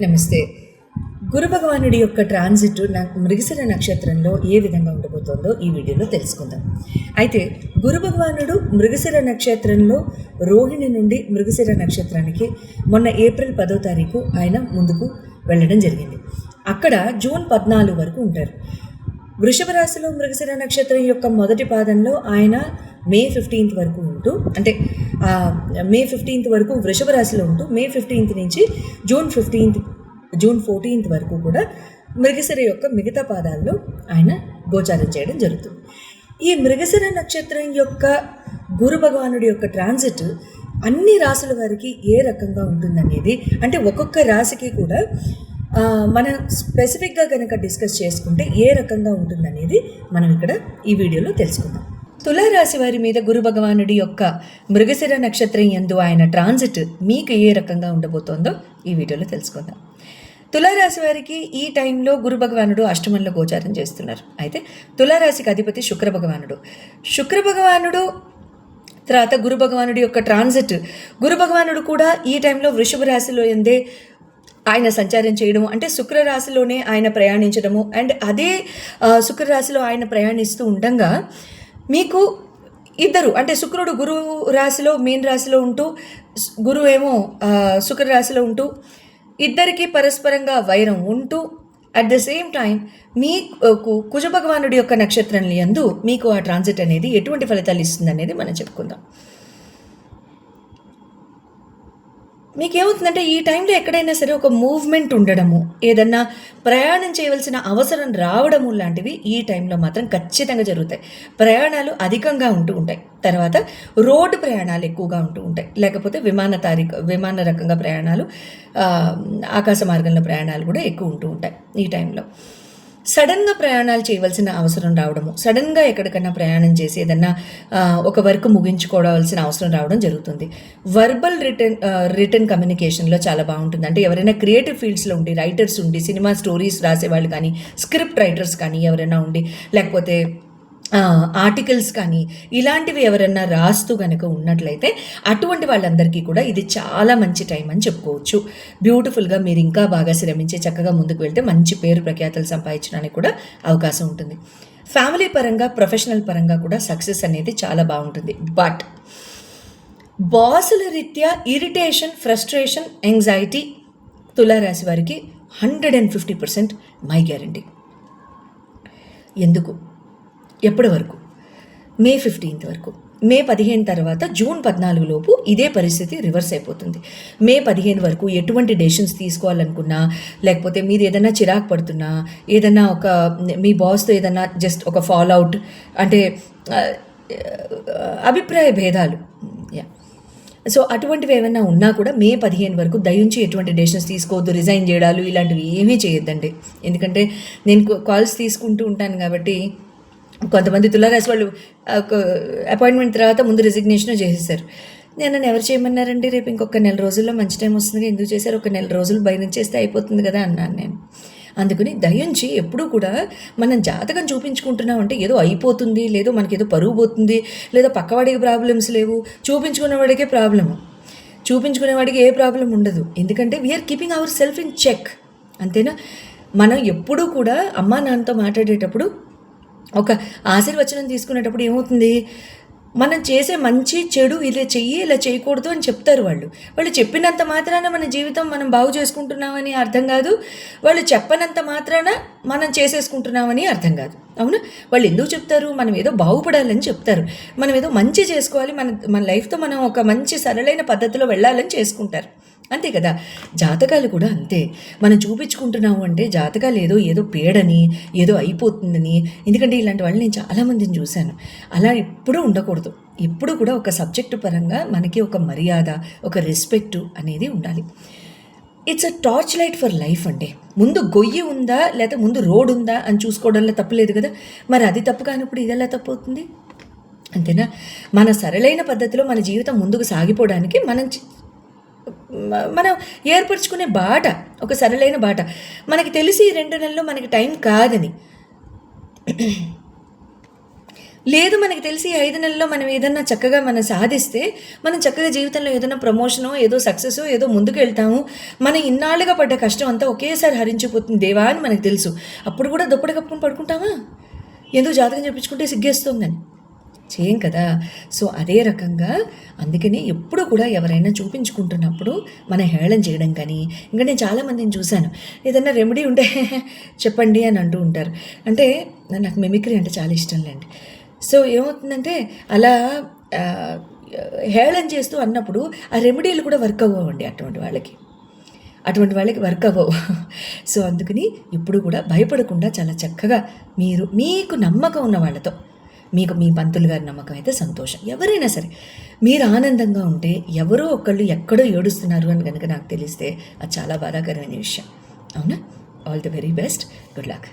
నమస్తే. గురు భగవానుడి యొక్క ట్రాన్సిట్ మృగశిర నక్షత్రంలో ఏ విధంగా ఉండబోతోందో ఈ వీడియోలో తెలుసుకుందాం. అయితే గురు భగవానుడు మృగశిర నక్షత్రంలో రోహిణి నుండి మృగశిర నక్షత్రానికి మొన్న ఏప్రిల్ పదో తారీఖు ఆయన ముందుకు వెళ్ళడం జరిగింది. అక్కడ జూన్ పద్నాలుగు వరకు ఉంటారు. వృషభ రాశిలో మృగశిర నక్షత్రం యొక్క మొదటి పాదంలో ఆయన మే ఫిఫ్టీన్త్ వరకు ఉంటూ అంటే మే ఫిఫ్టీన్త్ వరకు వృషభ రాశిలో ఉంటూ మే ఫిఫ్టీన్త్ నుంచి జూన్ ఫిఫ్టీన్త్ జూన్ ఫోర్టీన్త్ వరకు కూడా మృగశిర యొక్క మిగతా పాదాల్లో ఆయన గోచారం చేయడం జరుగుతుంది. ఈ మృగశిర నక్షత్రం యొక్క గురు భగవానుడి యొక్క ట్రాన్సిట్ అన్ని రాసుల వారికి ఏ రకంగా ఉంటుందనేది అంటే ఒక్కొక్క రాశికి కూడా మనం స్పెసిఫిక్గా కనుక డిస్కస్ చేసుకుంటే ఏ రకంగా ఉంటుందనేది మనం ఇక్కడ ఈ వీడియోలో తెలుసుకుందాం. తులారాశి వారి మీద గురు భగవానుడి యొక్క మృగశిర నక్షత్రం ఎందు ఆయన ట్రాన్సిట్ మీకు ఏ రకంగా ఉండబోతోందో ఈ వీడియోలో తెలుసుకుందాం. తులారాశి వారికి ఈ టైంలో గురు భగవానుడు అష్టమంలో గోచారం చేస్తున్నారు. అయితే తులారాశికి అధిపతి శుక్ర భగవానుడు. శుక్ర భగవానుడు తర్వాత గురు భగవానుడి యొక్క ట్రాన్సిట్ గురు భగవానుడు కూడా ఈ టైంలో వృషభ రాశిలో ఎందే ఆయన సంచారం చేయడం అంటే శుక్రరాశిలోనే ఆయన ప్రయాణించడము అండ్ అదే శుక్రరాశిలో ఆయన ప్రయాణిస్తూ ఉండగా మీకు ఇద్దరు అంటే శుక్రుడు గురు రాశిలో మీన్ రాశిలో ఉంటూ స్- గురువు ఏమో శుక్ర రాశిలో ఉంటూ ఇద్దరికి పరస్పరంగా వైరం ఉంటూ అట్ ద సేమ్ టైం మీ కు- కుజ భగవానుడి యొక్క నక్షత్రం యందు మీకు ఆ ట్రాన్సిట్ అనేది ఎటువంటి ఫలితాలు ఇస్తుంది అనేది మనం చెప్పుకుందాం. మీకేమవుతుందంటే ఈ టైంలో ఎక్కడైనా సరే ఒక మూవ్మెంట్ ఉండడము ఏదన్నా ప్రయాణం చేయవలసిన అవసరం రావడము లాంటివి ఈ టైంలో మాత్రం ఖచ్చితంగా జరుగుతాయి. ప్రయాణాలు అధికంగా ఉంటూ ఉంటాయి. తర్వాత రోడ్డు ప్రయాణాలు ఎక్కువగా ఉంటూ ఉంటాయి. లేకపోతే విమాన తారీఖు విమాన రకంగా ప్రయాణాలు ఆకాశ మార్గంలో ప్రయాణాలు కూడా ఎక్కువ ఉంటూ ఉంటాయి ఈ టైంలో. సడన్గా ప్రయాణాలు చేయవలసిన అవసరం రావడము సడన్గా ఎక్కడికన్నా ప్రయాణం చేసి ఏదన్నా ఒక వర్క్ ముగించుకోవాల్సిన అవసరం రావడం జరుగుతుంది. వర్బల్ రిటర్న్ రిటర్న్ కమ్యూనికేషన్లో చాలా బాగుంటుంది. అంటే ఎవరైనా క్రియేటివ్ ఫీల్డ్స్లో ఉండి రైటర్స్ ఉండి సినిమా స్టోరీస్ రాసేవాళ్ళు కానీ స్క్రిప్ట్ రైటర్స్ కానీ ఎవరైనా ఉండి లేకపోతే ఆర్టికల్స్ కానీ ఇలాంటివి ఎవరన్నా రాస్తూ కనుక ఉన్నట్లయితే అటువంటి వాళ్ళందరికీ కూడా ఇది చాలా మంచి టైం అని చెప్పుకోవచ్చు. బ్యూటిఫుల్గా మీరు ఇంకా బాగా శ్రమించి చక్కగా ముందుకు వెళ్తే మంచి పేరు ప్రఖ్యాతలు సంపాదించడానికి కూడా అవకాశం ఉంటుంది. ఫ్యామిలీ పరంగా ప్రొఫెషనల్ పరంగా కూడా సక్సెస్ అనేది చాలా బాగుంటుంది. బట్ బాసుల రీత్యా ఇరిటేషన్ ఫ్రస్ట్రేషన్ ఎంగ్జైటీ తులారాశి వారికి hundred and fifty percent my guarantee. ఎందుకు? ఎప్పటి వరకు? మే ఫిఫ్టీన్త్ వరకు. మే పదిహేను తర్వాత జూన్ పద్నాలుగు లోపు ఇదే పరిస్థితి రివర్స్ అయిపోతుంది. మే పదిహేను వరకు ఎటువంటి డెసిషన్స్ తీసుకోవాలనుకున్నా లేకపోతే మీరు ఏదైనా చిరాకు పడుతున్నా ఏదైనా ఒక మీ బాస్తో ఏదైనా జస్ట్ ఒక ఫాల్ అవుట్ అంటే అభిప్రాయ భేదాలు. యా సో అటువంటివి ఏమైనా ఉన్నా కూడా మే పదిహేను వరకు దయించి ఎటువంటి డెసిషన్స్ తీసుకోవద్దు రిజైన్ చేయడాలు ఇలాంటివి ఏమీ చేయొద్దండి. ఎందుకంటే నేను కాల్స్ తీసుకుంటూ ఉంటాను కాబట్టి కొంతమంది తులారాశి వాళ్ళు ఒక అపాయింట్మెంట్ తర్వాత ముందు రిజిగ్నేషన్ చేసేసారు నేను ఎవరు చేయమన్నారండి? రేపు ఇంకొక నెల రోజుల్లో మంచి టైం వస్తుంది ఎందుకు చేశారు? ఒక నెల రోజులు బయట చేస్తే అయిపోతుంది కదా అన్నాను నేను. అందుకని దయించి ఎప్పుడూ కూడా మనం జాతకం చూపించుకుంటున్నాం అంటే ఏదో అయిపోతుంది లేదో మనకి ఏదో పరుగు పోతుంది లేదా పక్కవాడికి ప్రాబ్లమ్స్ లేవు చూపించుకునే వాడికే ప్రాబ్లము చూపించుకునే వాడికి ఏ ప్రాబ్లం ఉండదు. ఎందుకంటే we are keeping our self in check అంతేనా? మనం ఎప్పుడూ కూడా అమ్మా నాన్నతో మాట్లాడేటప్పుడు ఒక ఆశీర్వచనం తీసుకునేటప్పుడు ఏమవుతుంది? మనం చేసే మంచి చెడు ఇలా చెయ్యి ఇలా చేయకూడదు అని చెప్తారు వాళ్ళు. వాళ్ళు చెప్పినంత మాత్రాన మన జీవితం మనం బాగు చేసుకుంటున్నామని అర్థం కాదు. వాళ్ళు చెప్పనంత మాత్రాన మనం చేసేసుకుంటున్నామని అర్థం కాదు. అవునా? వాళ్ళు ఎందుకు చెప్తారు? మనం ఏదో బాగుపడాలని చెప్తారు. మనం ఏదో మంచి చేసుకోవాలి. మన మన లైఫ్తో మనం ఒక మంచి సరళైన పద్ధతిలో వెళ్ళాలని చేసుకుంటారు. అంతే కదా? జాతకాలు కూడా అంతే. మనం చూపించుకుంటున్నాము అంటే జాతకాలు ఏదో ఏదో పేడని ఏదో అయిపోతుందని. ఎందుకంటే ఇలాంటి వాళ్ళు నేను చాలామందిని చూశాను. అలా ఎప్పుడూ ఉండకూడదు. ఎప్పుడు కూడా ఒక సబ్జెక్టు పరంగా మనకి ఒక మర్యాద ఒక రెస్పెక్టు అనేది ఉండాలి. It's a torch light for life అండి. ముందు గొయ్యి ఉందా లేకపోతే ముందు రోడ్ ఉందా అని చూసుకోవడంలో తప్పులేదు కదా? మరి అది తప్పు కానప్పుడు ఇది ఎలా తప్పు అవుతుంది? అంతేనా? మన సరళైన పద్ధతిలో మన జీవితం ముందుకు సాగిపోవడానికి మనం మనం ఏర్పరచుకునే బాట ఒక సరళైన బాట. మనకి తెలిసి ఈ రెండు నెలలు మనకి టైం కాదని. లేదు మనకి తెలిసి ఈ ఐదు నెలల్లో మనం ఏదన్నా చక్కగా మనం సాధిస్తే మనం చక్కగా జీవితంలో ఏదైనా ప్రమోషనో ఏదో సక్సెస్ ఏదో ముందుకు వెళ్తాము మన ఇన్నాళ్ళుగా పడ్డ కష్టం అంతా ఒకేసారి హరించిపోతుంది దేవా అని మనకు తెలుసు. అప్పుడు కూడా దుప్పటి కప్పుకుని పడుకుంటామా? ఎందుకు జాతకం చెప్పించుకుంటే సిగ్గేస్తుందని. చేయం కదా. సో అదే రకంగా అందుకని ఎప్పుడు కూడా ఎవరైనా చూపించుకుంటున్నప్పుడు మన హేళన చేయడం కానీ ఇంకా నేను చాలామందిని చూశాను. ఏదైనా రెమెడీ ఉంటే చెప్పండి అని అంటూ ఉంటారు. అంటే నాకు మిమిక్రీ అంటే చాలా ఇష్టం లేండి. సో ఏమవుతుందంటే అలా ఆ, హేళన చేస్తూ అన్నప్పుడు ఆ రెమెడీలు కూడా వర్క్ అవ్వండి అటువంటి వాళ్ళకి. అటువంటి వాళ్ళకి వర్క్ అవ్వవు. సో అందుకని ఇప్పుడు కూడా భయపడకుండా చాలా చక్కగా మీరు మీకు నమ్మకం ఉన్న వాళ్ళతో మీకు మీ పంతులు గారి నమ్మకం అయితే సంతోషం. ఎవరైనా సరే మీరు ఆనందంగా ఉంటే ఎవరో ఒకళ్ళు ఎక్కడో ఏడుస్తున్నారు అని కనుక నాకు తెలిస్తే అది చాలా బాధాకరమైన విషయం. అవునా? All the very best good luck